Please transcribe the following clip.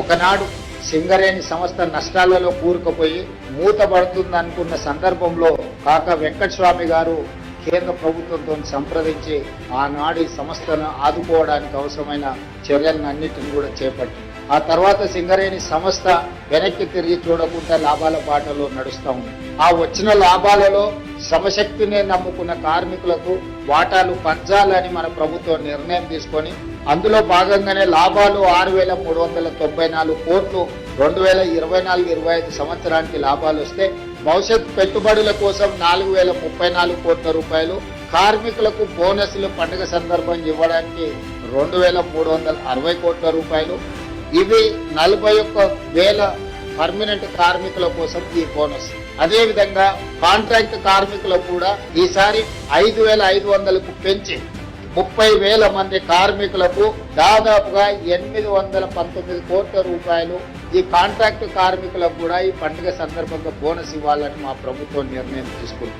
ఒకనాడు సింగరేణి సంస్థ నష్టాలలో కూరుకుపోయి మూతపడుతుందనుకున్న సందర్భంలో కాక వెంకటస్వామి గారు కేంద్ర ప్రభుత్వంతో సంప్రదించి ఆనాడు ఈ సంస్థను ఆదుకోవడానికి అవసరమైన చర్యలన్నింటిని కూడా చేపట్టి ఆ తర్వాత సింగరేణి సంస్థ వెనక్కి తిరిగి చూడకుండా లాభాల బాటలో నడుస్తూ ఉంది. ఆ వచ్చిన లాభాలలో సమశక్తినే నమ్ముకున్న కార్మికులకు వాటాలు పంచాలని మన ప్రభుత్వం నిర్ణయం తీసుకొని అందులో భాగంగానే లాభాలు ఆరు వేల మూడు వందల తొంభై నాలుగు కోట్లు రెండు వేల ఇరవై నాలుగు ఇరవై ఐదు సంవత్సరానికి లాభాలు వస్తే భవిష్యత్ పెట్టుబడుల కోసం నాలుగు వేల ముప్పై నాలుగు కోట్ల రూపాయలు కార్మికులకు బోనస్లు పండుగ సందర్భం ఇవ్వడానికి రెండు వేల మూడు వందల అరవై కోట్ల రూపాయలు. ఇవి నలభై ఒక్క వేల పర్మనెంట్ కార్మికుల కోసం ఈ బోనస్. అదే విధంగా కాంట్రాక్ట్ కార్మికులకు కూడా ఈసారి ఐదు వేల ఐదు వందలకు పెంచి ముప్పై వేల మంది కార్మికులకు దాదాపుగా ఎనిమిది వందల పంతొమ్మిది కోట్ల రూపాయలు ఈ కాంట్రాక్ట్ కార్మికులకు కూడా ఈ పండుగ సందర్భంగా బోనస్ ఇవ్వాలని మా ప్రభుత్వం నిర్ణయం తీసుకుంది.